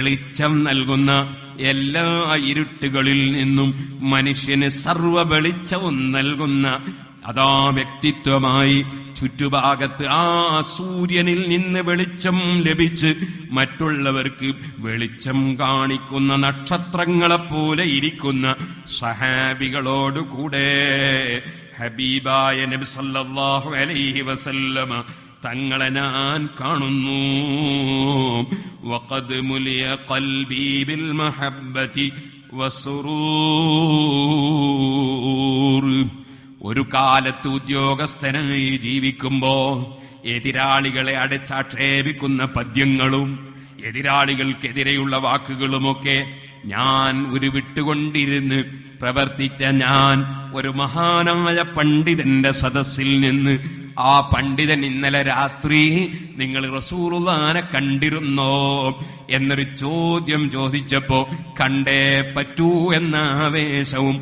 വെളിച്ചം നൽകുന്ന എല്ലാ ഇരുട്ടുകളിൽ നിന്നും മനുഷ്യന് സർവ വെളിച്ചവും നൽകുന്ന അതാ വ്യക്തിത്വമായി ചുറ്റുഭാഗത്ത് ആ സൂര്യനിൽ നിന്ന് വെളിച്ചം ലഭിച്ച് മറ്റുള്ളവർക്ക് വെളിച്ചം കാണിക്കുന്ന നക്ഷത്രങ്ങളെപ്പോലെ ഇരിക്കുന്ന സഹാബികളോടുകൂടെ ഹബീബായ നബി സല്ലല്ലാഹു അലൈഹി വസല്ലമ തങ്ങളെ ഞാൻ കാണുന്നു. വഖദ് മുലിയ ഖൽബി ബിൽ മഹബ്ബതി ഒരു കാലത്ത് ഉദ്യോഗസ്ഥനായി ജീവിക്കുമ്പോ എതിരാളികളെ അടച്ചാക്ഷേപിക്കുന്ന പദ്യങ്ങളും എതിരാളികൾക്കെതിരെയുള്ള വാക്കുകളുമൊക്കെ ഞാൻ ഒരു വിട്ടുകൊണ്ടിരുന്ന് പ്രവർത്തിച്ച ഞാൻ ഒരു മഹാനായ പണ്ഡിതന്റെ സദസ്സിൽ നിന്ന് ആ പണ്ഡിതൻ ഇന്നലെ രാത്രി നിങ്ങൾ റസൂറുദാനെ കണ്ടിരുന്നോ എന്നൊരു ചോദ്യം ചോദിച്ചപ്പോ കണ്ടേ പറ്റൂ എന്ന ആവേശവും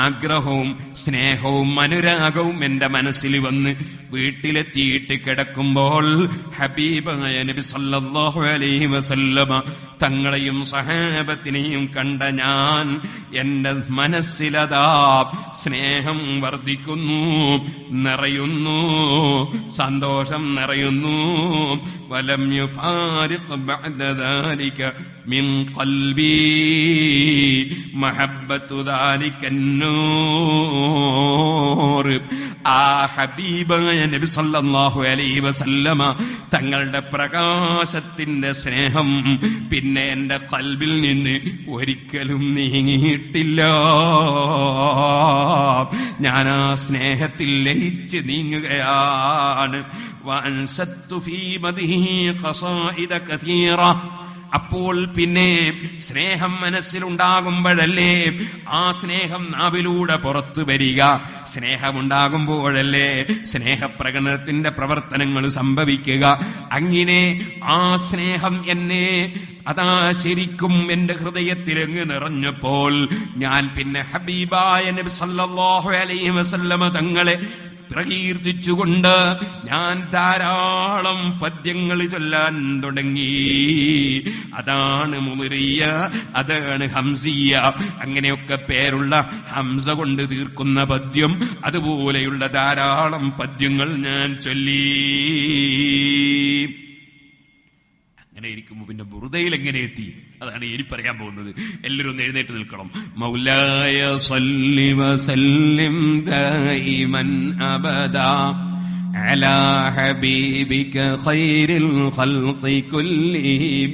ആഗ്രഹവും സ്നേഹവും അനുരാഗവും എന്റെ മനസ്സിൽ വന്ന് വീട്ടിലെത്തിയിട്ട് കിടക്കുമ്പോൾ ഹബീബായ നബി സല്ലല്ലാഹു അലൈഹി വസല്ലമ തങ്ങളെയും സഹാബത്തിനെയും കണ്ട ഞാൻ എന്റെ മനസ്സിലതാ സ്നേഹം വർദ്ധിക്കുന്നു നിറയുന്നു സന്തോഷം നിറയുന്നു. വലം യുഫാരിഖ് ബഅദ ذلك من قلبي محبة ذلك النور ആ ഹബീബായ നബി സല്ലല്ലാഹു അലൈഹി വസല്ലമ തങ്ങളുടെ പ്രകാശത്തിന്റെ സ്നേഹം പിന്നെ എന്റെ കൽബിൽ നിന്ന് ഒരിക്കലും നീങ്ങിയിട്ടില്ല ഞാൻ ആ സ്നേഹത്തിൽ ലയിച്ച് നീങ്ങുകയാണ് അപ്പോൾ പിന്നെ സ്നേഹം മനസ്സിലുണ്ടാകുമ്പോഴല്ലേ ആ സ്നേഹം നാവിലൂടെ പുറത്തു വരിക. സ്നേഹമുണ്ടാകുമ്പോഴല്ലേ സ്നേഹപ്രകടനത്തിന്റെ പ്രവർത്തനങ്ങൾ സംഭവിക്കുക. അങ്ങനെ ആ സ്നേഹം എന്നെ അതാ ശരിക്കും എന്റെ ഹൃദയത്തിലങ്ങ് നിറഞ്ഞപ്പോൾ ഞാൻ പിന്നെ ഹബീബായ നബി സല്ലല്ലാഹു അലൈഹി വസല്ലമ തങ്ങളെ പ്രകീർത്തിച്ചുകൊണ്ട് ഞാൻ ധാരാളം പദ്യങ്ങൾ ചൊല്ലാൻ തുടങ്ങി. അതാണ് മുറിയ അതാണ് ഹംസിയ. അങ്ങനെയൊക്കെ പേരുള്ള ഹംസ കൊണ്ട് തീർക്കുന്ന പദ്യം അതുപോലെയുള്ള ധാരാളം പദ്യങ്ങൾ ഞാൻ ചൊല്ലി. അങ്ങനെ ഇരിക്കുമ്പോ പിന്നെ ബുറുദയിൽ എങ്ങനെ എത്തി? അതാണ് ഇനി പറയാൻ പോകുന്നത് എല്ലാവരും ഒന്ന് എഴുന്നേറ്റ് നിൽക്കണം മൗലായ സല്ലി വസല്ലിം ദൈമൻ അബദാ على حبيبك خير الخلق كلهم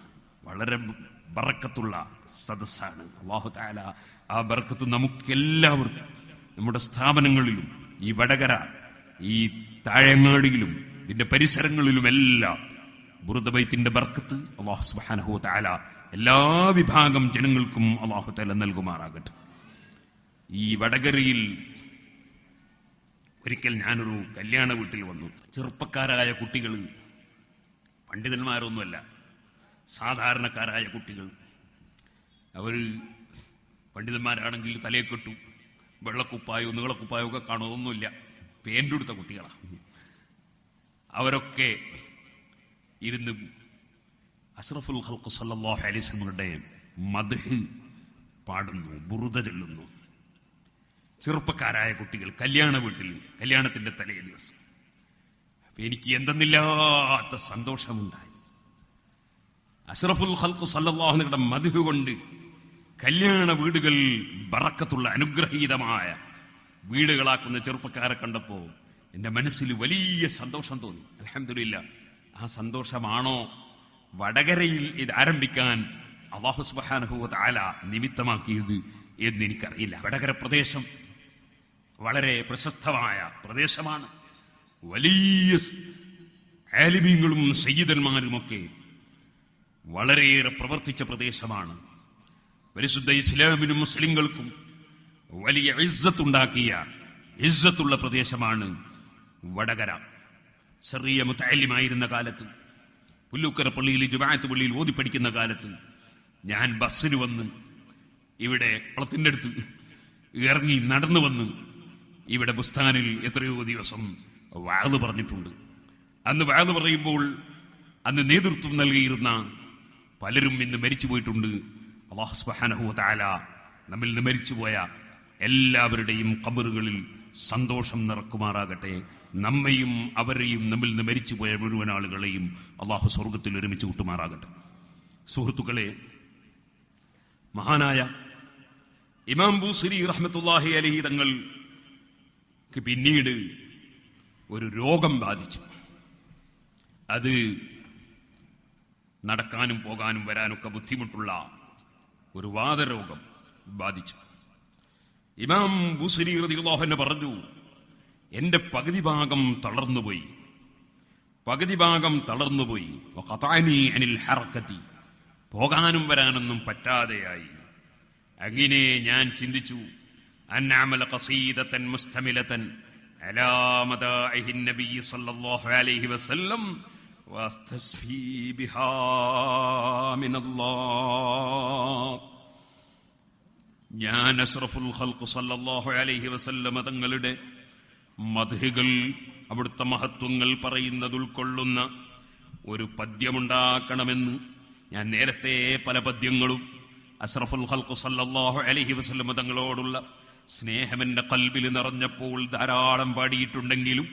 വളരെ ബറക്കത്തുള്ള സദസ്സാണ്. അള്ളാഹു താല ആ ബറക്കത്ത് നമുക്കെല്ലാവർക്കും നമ്മുടെ സ്ഥാപനങ്ങളിലും ഈ വടകര ഈ താഴങ്ങാടിയിലും ഇതിന്റെ പരിസരങ്ങളിലും എല്ലാം ബുറുദബൈത്തിന്റെ ബർക്കത്ത് അള്ളാഹു സുബാനഹു താല എല്ലാ വിഭാഗം ജനങ്ങൾക്കും അള്ളാഹു താല നൽകുമാറാകട്ടെ. ഈ വടകരയിൽ ഒരിക്കൽ ഞാനൊരു കല്യാണ വീട്ടിൽ വന്നു. ചെറുപ്പക്കാരായ കുട്ടികൾ പണ്ഡിതന്മാരൊന്നുമല്ല സാധാരണക്കാരായ കുട്ടികൾ. അവർ പണ്ഡിതന്മാരാണെങ്കിൽ തലയെ കെട്ടു വെള്ളക്കുപ്പായോ നീളക്കുപ്പായോ ഒക്കെ കാണുമൊന്നുമില്ല പേന്റെടുത്ത കുട്ടികളാണ് അവരൊക്കെ ഇരുന്ന് അഷ്റഫുൽ ഹൽക്കു അലൈഹി വസല്ലമയുടെ മദ്ഹ് പാടുന്നു ബുറുത ചൊല്ലുന്നു. ചെറുപ്പക്കാരായ കുട്ടികൾ കല്യാണ വീട്ടിൽ കല്യാണത്തിന്റെ തലേ ദിവസം. എനിക്ക് എന്തെന്നില്ലാത്ത സന്തോഷമുണ്ടായി. അഷ്റഫുൽ ഖൽഖ് സല്ലാഹുനയുടെ മധു കൊണ്ട് കല്യാണ വീടുകൾ ബറക്കത്തുള്ള അനുഗ്രഹീതമായ വീടുകളാക്കുന്ന ചെറുപ്പക്കാരെ കണ്ടപ്പോൾ എന്റെ മനസ്സിൽ വലിയ സന്തോഷം തോന്നി. അലഹമില്ല ആ സന്തോഷമാണോ വടകരയിൽ ഇത് ആരംഭിക്കാൻ അള്ളാഹു സുബ്ഹാനഹു ആല നിമിത്തമാക്കിയത് എന്ന് എനിക്കറിയില്ല. വടകര പ്രദേശം വളരെ പ്രശസ്തമായ പ്രദേശമാണ്. വലിയ ആലിമീങ്ങളും സയ്യിദന്മാരുമൊക്കെ വളരെയേറെ പ്രവർത്തിച്ച പ്രദേശമാണ്. പരിശുദ്ധ ഇസ്ലാമിനും മുസ്ലിങ്ങൾക്കും വലിയ ഇസ്സത്തുണ്ടാക്കിയ ഇസ്സത്തുള്ള പ്രദേശമാണ് വടകര. ചെറിയ മുത്തല്യമായിരുന്ന കാലത്ത് പുല്ലൂക്കര പള്ളിയിൽ ജുമാഅത്ത് പള്ളിയിൽ ഓതി പഠിക്കുന്ന കാലത്ത് ഞാൻ ബസ്സിന് വന്ന് ഇവിടെ കുളത്തിന്റെ അടുത്ത് ഇറങ്ങി നടന്നു വന്ന് ഇവിടെ ബുസ്താനിൽ എത്രയോ ദിവസം വാഴ്ന്നു പറഞ്ഞിട്ടുണ്ട്. അന്ന് വാഴ്ന്നു പറയുമ്പോൾ അന്ന് നേതൃത്വം നൽകിയിരുന്ന പലരും ഇന്ന് മരിച്ചു പോയിട്ടുണ്ട്. അള്ളാഹു സുബ്ഹാനഹു വ തആല നമ്മിൽ നിന്ന് മരിച്ചുപോയ എല്ലാവരുടെയും കബറുകളിൽ സന്തോഷം നിറക്കുമാറാകട്ടെ. നമ്മയും അവരെയും നമ്മിൽ നിന്ന് മരിച്ചുപോയ മുഴുവൻ ആളുകളെയും അള്ളാഹു സ്വർഗത്തിൽ ഒരുമിച്ച് കൂട്ടുമാറാകട്ടെ. സുഹൃത്തുക്കളെ മഹാനായ ഇമാം ബൂസിരി റഹ്മത്തുല്ലാഹി അലഹി തങ്ങൾക്ക് പിന്നീട് ഒരു രോഗം ബാധിച്ചു. അത് നടക്കാനും പോകാനും വരാനൊക്കെ ബുദ്ധിമുട്ടുള്ള ഒരു വാദരോഗം ബാധിച്ചു. ഇമാം ബുസരി പറഞ്ഞു എന്റെ പകുതി ഭാഗം തളർന്നുപോയി. പകുതി ഭാഗം തളർന്നുപോയി. അനിൽ ഹറക്കത്തി. പോകാനും വരാനൊന്നും പറ്റാതെയായി. അങ്ങനെ ഞാൻ ചിന്തിച്ചു അന്നാമല ഖസീദത്തൻ മുസ്തമിലത്തൻ അലാമദ നബി സല്ലല്ലാഹു അലൈഹി വസല്ലം واستسفي بها من الله ഞാൻ അഷ്റഫുൽ ഖൽഖ് സല്ലല്ലാഹു അലൈഹി വസല്ലമ തങ്ങളുടെ മധുകൾ അവിടുത്തെ മഹത്വങ്ങൾ പറയുന്നത് ഉൾക്കൊള്ളുന്ന ഒരു പദ്യമുണ്ടാക്കണമെന്ന് ഞാൻ നേരത്തെ പല പദ്യങ്ങളും അഷ്റഫുൽ ഖൽഖ് സല്ലല്ലാഹു അലൈഹി വസല്ലമ തങ്ങളോടുള്ള സ്നേഹമെന്റെ കൽബിൽ നിറഞ്ഞപ്പോൾ ധാരാളം പാടിയിട്ടുണ്ടെങ്കിലും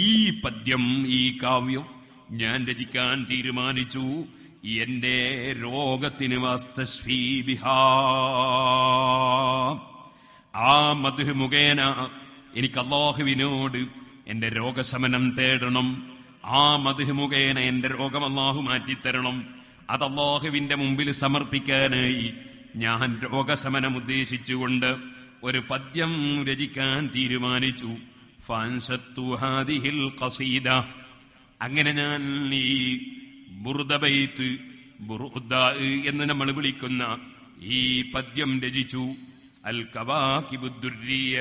ഈ പദ്യം ഈ കാവ്യം ഞാൻ രചിക്കാൻ തീരുമാനിച്ചു. എന്റെ രോഗത്തിന് ആ മധു മുഖേന എനിക്ക് അള്ളാഹുവിനോട് എന്റെ രോഗശമനം തേടണം. ആ മധു മുഖേന എന്റെ രോഗം അള്ളാഹു മാറ്റിത്തരണം. അത് അള്ളാഹുവിന്റെ മുമ്പിൽ സമർപ്പിക്കാനായി ഞാൻ രോഗശമനം ഉദ്ദേശിച്ചുകൊണ്ട് ഒരു പദ്യം രചിക്കാൻ തീരുമാനിച്ചു. ഫാൻസത്തു ഹാദിഹിൽ ഖസീദ. അങ്ങനെ ഞാൻ ഈ ബുറുദബൈത്ത് ബുറുദ എന്ന് നമ്മൾ വിളിക്കുന്ന ഈ പദ്യം രചിച്ചു അൽ കവാക്കിബുദ്ദുര്യ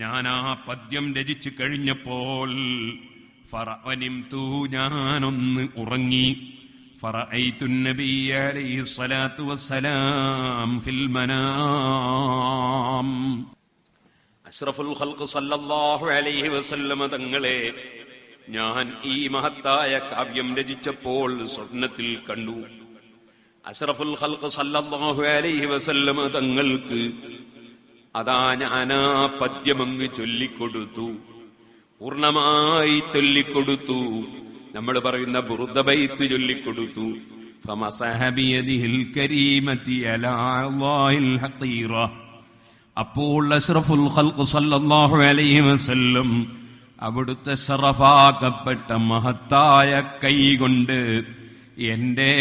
ഞാൻ ആ പദ്യം രചിച്ചു കഴിഞ്ഞപ്പോൾ ഫറവനിം തൂ ഞാനൊന്ന് ഉറങ്ങി فرأيت النبي عليه الصلاة والسلام في المنام അഷ്റഫുൽ ഖൽഖ് സല്ലല്ലാഹു അലൈഹി വസല്ലമ തങ്ങളെ ഞാൻ ഈ മഹത്തായ കാവ്യം രചിച്ചപ്പോൾ സ്വപ്നത്തിൽ കണ്ടു. അഷറഫുൽ സല്ലല്ലാഹു അലൈഹി വസല്ലം തങ്ങൾക്ക് അതാ ഞാനാ പദ്യമങ്ങ് ചൊല്ലിക്കൊടുത്തു. പൂർണമായി ചൊല്ലിക്കൊടുത്തു. നമ്മൾ പറയുന്ന ബുറുദബൈത്ത് ചൊല്ലിക്കൊടുത്തു. അപ്പോൾ അഷ്റഫുൽ സല്ലല്ലാഹു അലൈഹി വസല്ലം അവിടുത്തെ സറഫാക്കപ്പെട്ട മഹത്തായ കൈകൊണ്ട് എന്റെ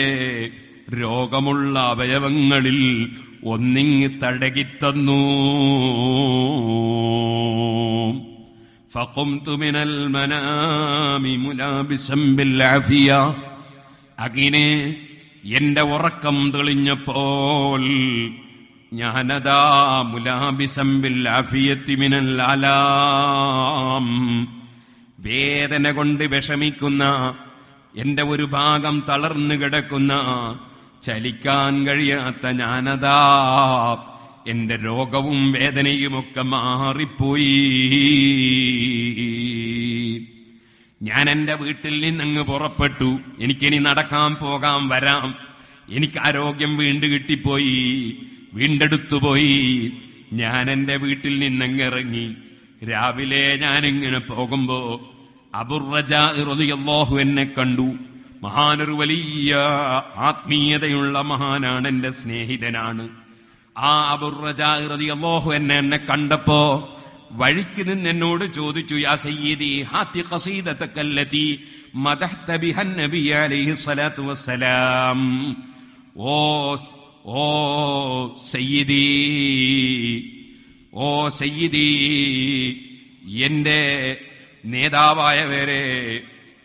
രോഗമുള്ള അവയവങ്ങളിൽ ഒന്നിങ്ങി തടകിത്തന്നു. ഫക്കുംതുമിനൽ മനാമി മുലാബിസംബിൽ ആഫിയ. അങ്ങിനെ എന്റെ ഉറക്കം തെളിഞ്ഞപ്പോൾ ഞാനതാ മുലാബിസംബിൽ ആഫിയത്തി മിനൽ അലാം. വേദന കൊണ്ട് വിഷമിക്കുന്ന എന്റെ ഒരു ഭാഗം തളർന്നു കിടക്കുന്ന ചലിക്കാൻ കഴിയാത്ത ഞാനതാ. എന്റെ രോഗവും വേദനയുമൊക്കെ മാറിപ്പോയി. ഞാൻ എന്റെ വീട്ടിൽ നിന്നങ്ങ് പുറപ്പെട്ടു. എനിക്കിനി നടക്കാൻ പോകാം വരാം. എനിക്ക് ആരോഗ്യം വീണ്ടു കിട്ടിപ്പോയി. വീണ്ടെടുത്തുപോയി ഞാൻ എന്റെ വീട്ടിൽ നിന്നങ്ങിറങ്ങി. രാവിലെ ഞാനിങ്ങനെ പോകുമ്പോ അബുറജാഹു എന്നെ കണ്ടു. മഹാനൊരു വലിയ ആത്മീയതയുള്ള മഹാനാണ് എന്റെ സ്നേഹിതനാണ്. ആ അബുറജാഹു എന്നെ എന്നെ കണ്ടപ്പോ വഴിക്ക് നിന്ന് എന്നോട് ചോദിച്ചു യാ സയ്യിദി ഹാത്തി മദഹ്ത അലൈഹി ഓ ഓ സയ്യിദി ഓ സയ്യിദി എന്റെ നേതാവായവരെ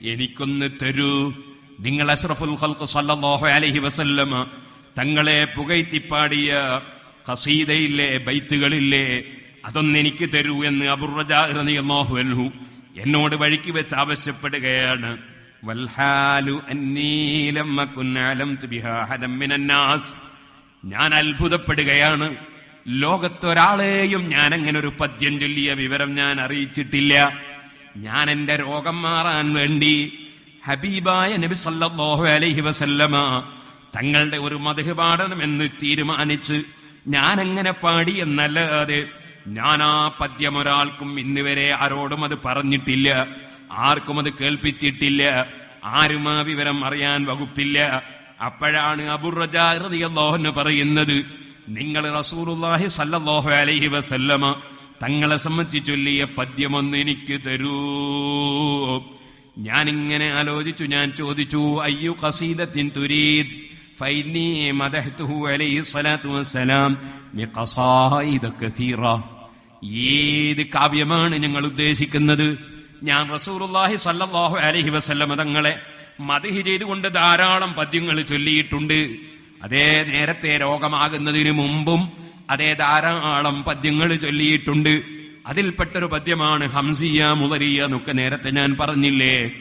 എനിക്കൊന്ന് തരൂ. നിങ്ങൾ അഷ്റഫുൽ ഖൽഖ് സല്ലല്ലാഹു അലൈഹി വസല്ലം തങ്ങളെ പുകഴ്ത്തിപ്പാടിയ ഖസീദയില്ലേ ബൈത്തുകളില്ലേ അതൊന്നെനിക്ക് തരൂ എന്ന് അബുറജാഹു അൻഹു എന്നോട് വഴിക്ക് വെച്ച് ആവശ്യപ്പെടുകയാണ്. വൽഹാലു അന്നീ ഞാൻ അത്ഭുതപ്പെടുകയാണ്. ലോകത്തൊരാളെയും ഞാൻ അങ്ങനെ ഒരു പദ്യം ചൊല്ലിയ വിവരം ഞാൻ അറിയിച്ചിട്ടില്ല. ഞാൻ എന്റെ രോഗം മാറാൻ വേണ്ടി ഹബീബായ നബി സല്ലാഹു അലൈഹി വസല്ലമ തങ്ങളുടെ ഒരു മധു പാടണമെന്ന് തീരുമാനിച്ച് ഞാൻ എങ്ങനെ പാടി എന്നല്ലാതെ ഞാൻ ആ പദ്യം ഒരാൾക്കും ഇന്നുവരെ ആരോടും അത് പറഞ്ഞിട്ടില്ല. ആർക്കും അത് കേൾപ്പിച്ചിട്ടില്ല. ആരും ആ വിവരം അറിയാൻ വകുപ്പില്ല. അപ്പോഴാണ് അബുറജാഹ്റിയല്ലാഹുന്ന് പറയുന്നത് നിങ്ങൾ റസൂലുള്ളാഹി സല്ലല്ലാഹു അലൈഹി വസല്ലമ തങ്ങളെ സംബന്ധിച്ച് ചൊല്ലിയ പദ്യമൊന്ന് എനിക്ക് തരൂ. ഞാൻ ഇങ്ങനെ ആലോചിച്ചു ഞാൻ ചോദിച്ചു അയ്യു ഖസീദത്തിൻ തുരീദ്? ഏത് കാവ്യമാണ് ഞങ്ങൾ ഉദ്ദേശിക്കുന്നത്? ഞാൻ അലഹി അലൈഹി വസല്ലമ തങ്ങളെ മദഹി ചെയ്തുകൊണ്ട് ധാരാളം പദ്യങ്ങൾ ചൊല്ലിയിട്ടുണ്ട്. അതേ നേരത്തെ രോഗമാകുന്നതിനു മുമ്പും അതേ ധാരാളം പദ്യങ്ങൾ ചൊല്ലിയിട്ടുണ്ട്. അതിൽപ്പെട്ടൊരു പദ്യമാണ് ഹംസിയ മുതരിയ എന്നൊക്കെ നേരത്തെ ഞാൻ പറഞ്ഞില്ലേ?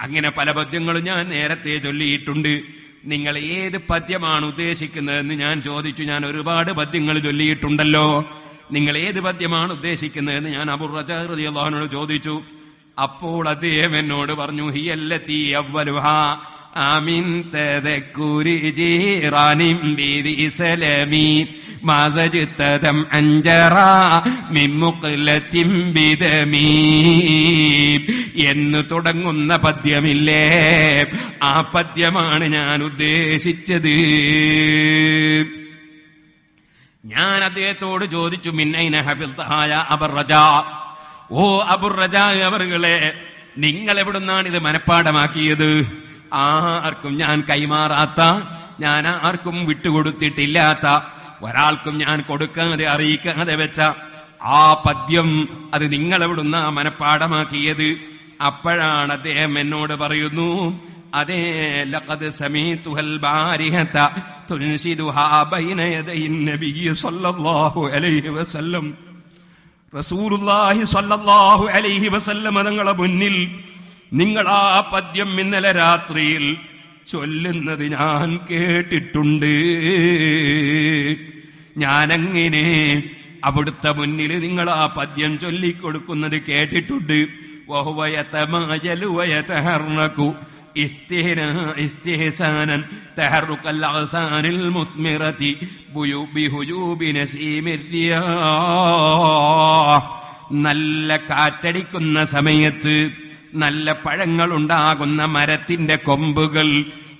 അങ്ങനെ പല പദ്യങ്ങളും ഞാൻ നേരത്തെ ചൊല്ലിയിട്ടുണ്ട്. നിങ്ങൾ ഏത് പദ്യമാണ് ഉദ്ദേശിക്കുന്നതെന്ന് ഞാൻ ചോദിച്ചു. ഞാൻ ഒരുപാട് പദ്യങ്ങൾ ചൊല്ലിയിട്ടുണ്ടല്ലോ. നിങ്ങൾ ഏത് പദ്യമാണ് ഉദ്ദേശിക്കുന്നതെന്ന് ഞാൻ അബുർ ചോദിച്ചു. അപ്പോൾ അദ്ദേഹം എന്നോട് പറഞ്ഞു ഹിയല്ലത്തി അവലുഹ ബിദമീ. എന്ന് തുടങ്ങുന്ന പദ്യമില്ലേ? ആ പദ്യമാണ് ഞാൻ ഉദ്ദേശിച്ചത്. ഞാൻ അദ്ദേഹത്തോട് ചോദിച്ചു മിന്നൈന ഹഫിൽ അബർ റജാ? ഓ അബുർ റജാ അവറുകളെ നിങ്ങൾ എവിടുന്നാണ് ഇത് മനഃപ്പാടമാക്കിയത് ആർക്കും ഞാൻ കൈമാറാത്ത ഞാൻ ആർക്കും വിട്ടുകൊടുത്തിട്ടില്ലാത്ത ഒരാൾക്കും ഞാൻ കൊടുക്കാതെ അറിയിക്കാതെ വെച്ച ആ പദ്യം അത് നിങ്ങൾ എവിടുന്ന മനഃപ്പാടമാക്കിയത്? അപ്പോഴാണ് അദ്ദേഹം എന്നോട് പറയുന്നു അതേ ലഖദ് സമീതുഹൽ ബാരിഹത ബൈന സല്ലല്ലാഹു അലൈഹി വസല്ലം. നിങ്ങളെ അലൈഹി വസല്ലമ തങ്ങളെ മുന്നിൽ നിങ്ങൾ ആ പദ്യം ഇന്നലെ രാത്രിയിൽ ചൊല്ലുന്നത് ഞാൻ കേട്ടിട്ടുണ്ട്. ഞാനങ്ങനെ അവിടുത്തെ മുന്നിൽ നിങ്ങൾ ആ പദ്യം ചൊല്ലിക്കൊടുക്കുന്നത് കേട്ടിട്ടുണ്ട്. വഹുവയതമാജലുവയതഹർണകു استهسانا تحرك الأغصان المثمرة بيو- بهجوب نسيم الرياح നല്ല കാറ്റടിക്കുന്ന സമയത്ത് നല്ല പഴങ്ങൾ ഉണ്ടാകുന്ന മരത്തിന്റെ കൊമ്പുകൾ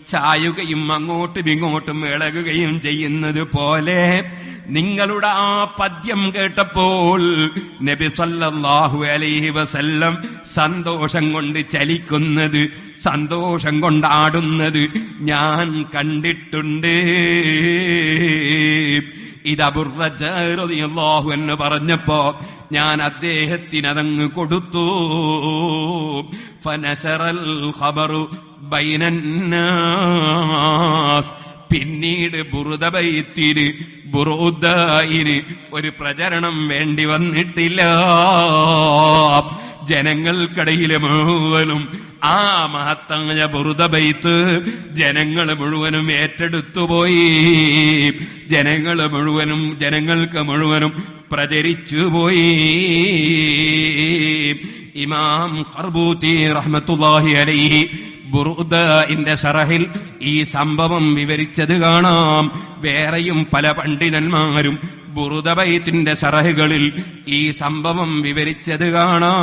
ചായുകയും അങ്ങോട്ടും ഇങ്ങോട്ടും ഇളകുകയും ചെയ്യുന്നത് പോലെ നിങ്ങളുടെ ആ പദ്യം കേട്ടപ്പോൾ നബി സല്ലല്ലാഹു അലൈഹി വസല്ലം സന്തോഷം കൊണ്ട് ചലിക്കുന്നത് സന്തോഷം കൊണ്ടാടുന്നത് ഞാൻ കണ്ടിട്ടുണ്ട്. ഇത് അബുറജാഹു എന്ന് പറഞ്ഞപ്പോ ഞാൻ അദ്ദേഹത്തിന് അതങ്ങ് കൊടുത്തു ഖബറു ബൈനന്നാസ് പിന്നീട് ബുറുദബൈത്തിന് ബുറുദായിന് ഒരു പ്രചരണം വേണ്ടി വന്നിട്ടില്ല. ജനങ്ങൾക്കിടയിലെ മുഴുവനും ആ മഹത്തായ ബുറുദബൈത്ത് ജനങ്ങൾ മുഴുവനും ഏറ്റെടുത്തുപോയി ജനങ്ങൾ മുഴുവനും ജനങ്ങൾക്ക് മുഴുവനും പ്രചരിച്ചു പോയി. ഇമാം ഹർബൂത്തി റഹ്മത്തുല്ലാഹി അലൈഹി ബുറുദന്റെ സറഹിൽ ഈ സംഭവം വിവരിച്ചത് കാണാം. വേറെയും പല പണ്ഡിതന്മാരും ബുറുദബൈത്തിന്റെ സറഹുകളിൽ ഈ സംഭവം വിവരിച്ചത് കാണാം.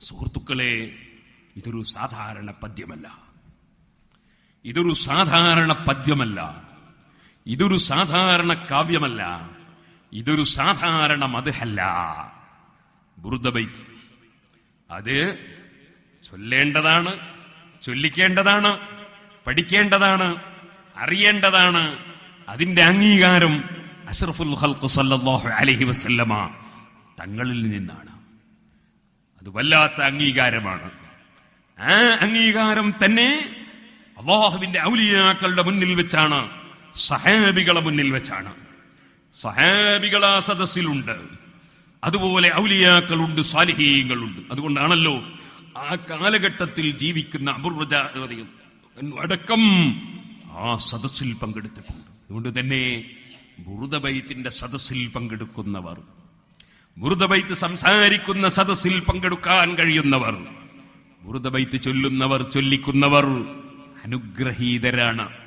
സുഹൃത്തുക്കളെ ഇതൊരു സാധാരണ പദ്യമല്ല. ഇതൊരു സാധാരണ പദ്യമല്ല. ഇതൊരു സാധാരണ കാവ്യമല്ല. ഇതൊരു സാധാരണ മതഹല്ല ബുറുദബൈത്ത് അത് ചൊല്ലേണ്ടതാണ് ചൊല്ലിക്കേണ്ടതാണ് പഠിക്കേണ്ടതാണ് അറിയേണ്ടതാണ്. അതിന്റെ അംഗീകാരം അഷറഫുൽ ഹൽക്കു സല്ലാഹു അലഹി വസല്ലമ തങ്ങളിൽ നിന്നാണ്. അത് വല്ലാത്ത അംഗീകാരമാണ്. ആ അംഗീകാരം തന്നെ അള്ളാഹുവിന്റെ ഔലിയാക്കളുടെ മുന്നിൽ വെച്ചാണ് സഹാബികളെ മുന്നിൽ വെച്ചാണ്. സഹാബികൾ ആ സദസ്സിലുണ്ട്. അതുപോലെ ഔലിയാക്കളുണ്ട് സാലിഹീങ്ങളുണ്ട്. അതുകൊണ്ടാണല്ലോ ആ കാലഘട്ടത്തിൽ ജീവിക്കുന്ന അപൂർവജാതയും അടക്കം ആ സദസ്സിൽ പങ്കെടുത്തിട്ടുണ്ട്. അതുകൊണ്ട് തന്നെ ബുറുദബൈത്തിന്റെ സദസ്സിൽ പങ്കെടുക്കുന്നവർ ബുറുദബൈത്ത് സംസാരിക്കുന്ന സദസ്സിൽ പങ്കെടുക്കാൻ കഴിയുന്നവർ ബുറുദബൈത്ത് ചൊല്ലുന്നവർ ചൊല്ലിക്കുന്നവർ അനുഗ്രഹീതരാണ്.